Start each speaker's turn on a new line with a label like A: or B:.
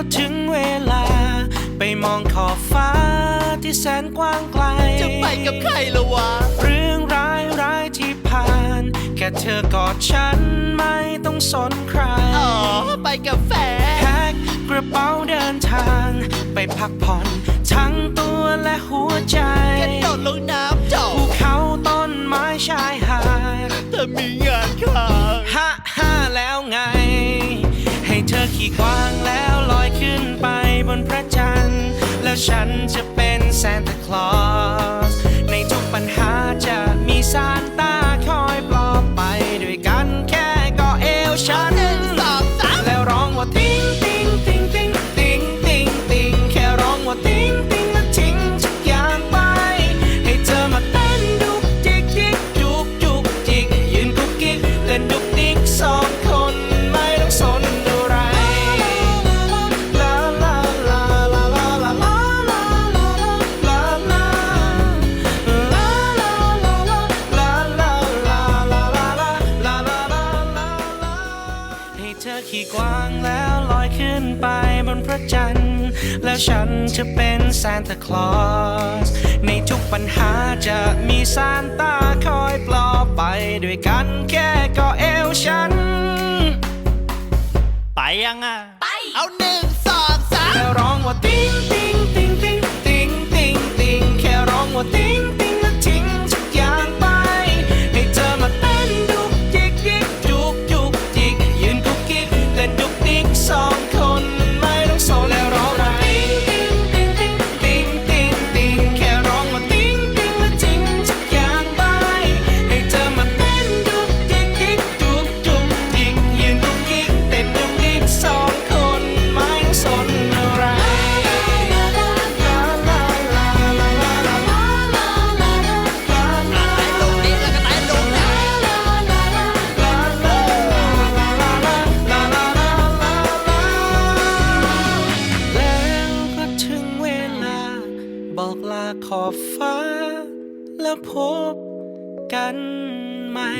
A: ก็ถึงเวลา ไปมองขอบฟ้าที่แสนกว้างไกล
B: จะไปกับใครละวะ
A: เรื่องร้ายร้ายที่ผ่าน แค่เธอกอดฉันไม่ต้องสนใคร
B: อ๋อ ไปกับแฟน
A: แพ็คกระเป๋าเดินทาง ไปพักผ่อนทั้งตัวและหัวใจ
B: กระโดดลงน้ำจบ
A: ภูเขาต้นไม้ชายหาด
B: เธอมีงานค้าง
A: ฮ่าฮ่าแล้วไง ให้เธอขี่กวางแล้ว ลอยขึ้นไปบนพระจันทร์ แล้วฉันจะเป็น ให้เธอขี่กวางแล้วลอยขึ้นไปบนพระจันทร์ แล้วฉันจะเป็นซานตาคลอส ในทุกปัญหาจะมีซานตาคอยปลอบไปด้วยกันแค่ก็เอวฉัน ไปยังอะ
B: เอาหนึ่งสอง
A: อกลาขอบฟ้า แล้วพบกันใหม่